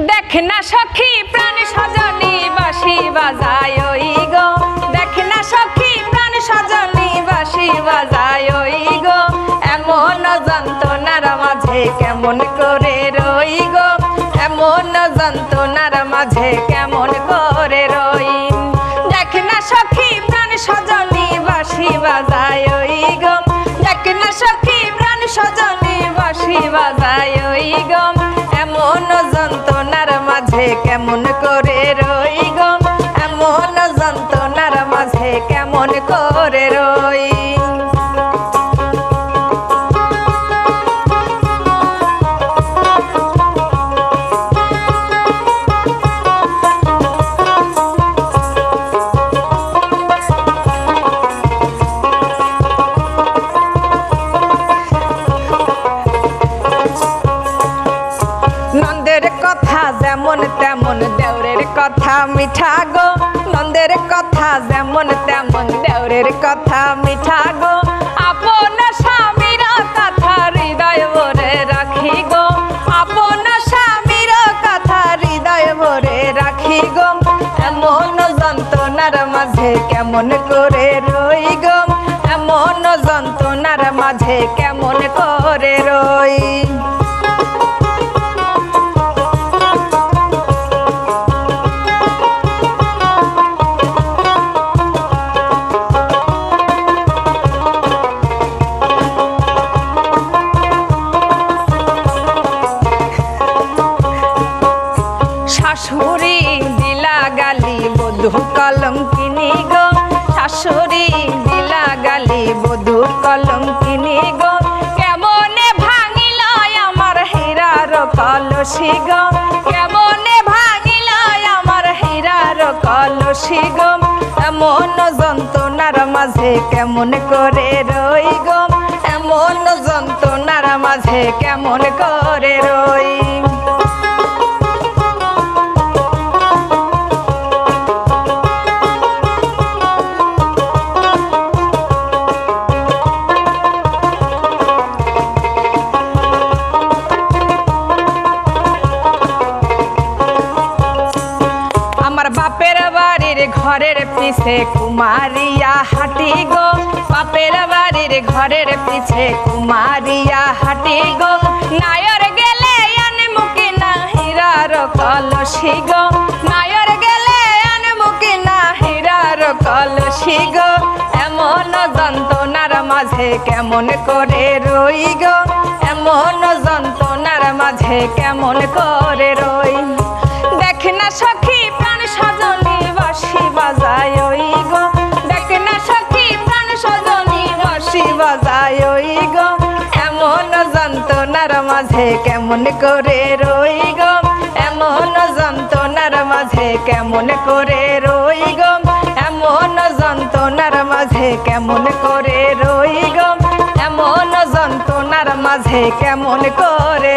দেখ না সখী, প্রাণ সজনী বাসি বাজায় ওই গো। দেখ না সখী, প্রাণ সজনী বাসি বাজায় গো। এমন যন্ত্রণার মাঝে কেমন করে রই গো? এমন যন্ত্রণার মাঝে কেমন করে রই? দেখ না সখী, প্রাণ সজনী বাসি বাজায় গো। দেখ না সখী, প্রাণ সজনী বাসি বাজায় গো। এমন যন্ত্রণার মাঝে কেমন করে রই গো? এমন যন্ত্রণার মাঝে কেমন করে রই? কথা মিঠা গো, নন্দের কথা যেমন তেমন দেওরের কথা মিঠা গো। আপন স্বামীর কথা হৃদয় ভরে রাখি গো। আপন স্বামীর কথা হৃদয় ভরে রাখি গো। এমন যন্ত্রণার মাঝে কেমন করে শাশুড়ি দিলা গালি, বধু কলম কিনি গো। শাশুড়ি দিলা গালি, বধু কলম কিনি গো। কেমনে ভাঙিল আমার হীরার কলসি গো? কেমনে ভাঙিল আমার হীরার কলসি গো? এমন যন্ত্রণার মাঝে কেমন করে রই গো এমন যন্ত্রণার মাঝে কেমন করে রই বাপের বাড়ির ঘরের পিছে কুমারিয়া হাঁটি গো। বাপের বাড়ির ঘরের পিছে কুমারিয়া হাঁটি গো। নায়র গেলে আনমুখী না হীরার কলসি গো। নায়র গেলে আনমুখী না হীরার কলসি গো। এমন যন্ত্রণার মাঝে কেমন করে রই গো? এমন যন্ত্রণার মাঝে কেমন করে রই? দেখ না সখী মাঝে কেমন করে রই গো? এমন যন্ত্রণার মাঝে কেমন করে রই গো? এমন যন্ত্রণার মাঝে কেমন করে রই গো? এমন যন্ত্রণার মাঝে কেমন করে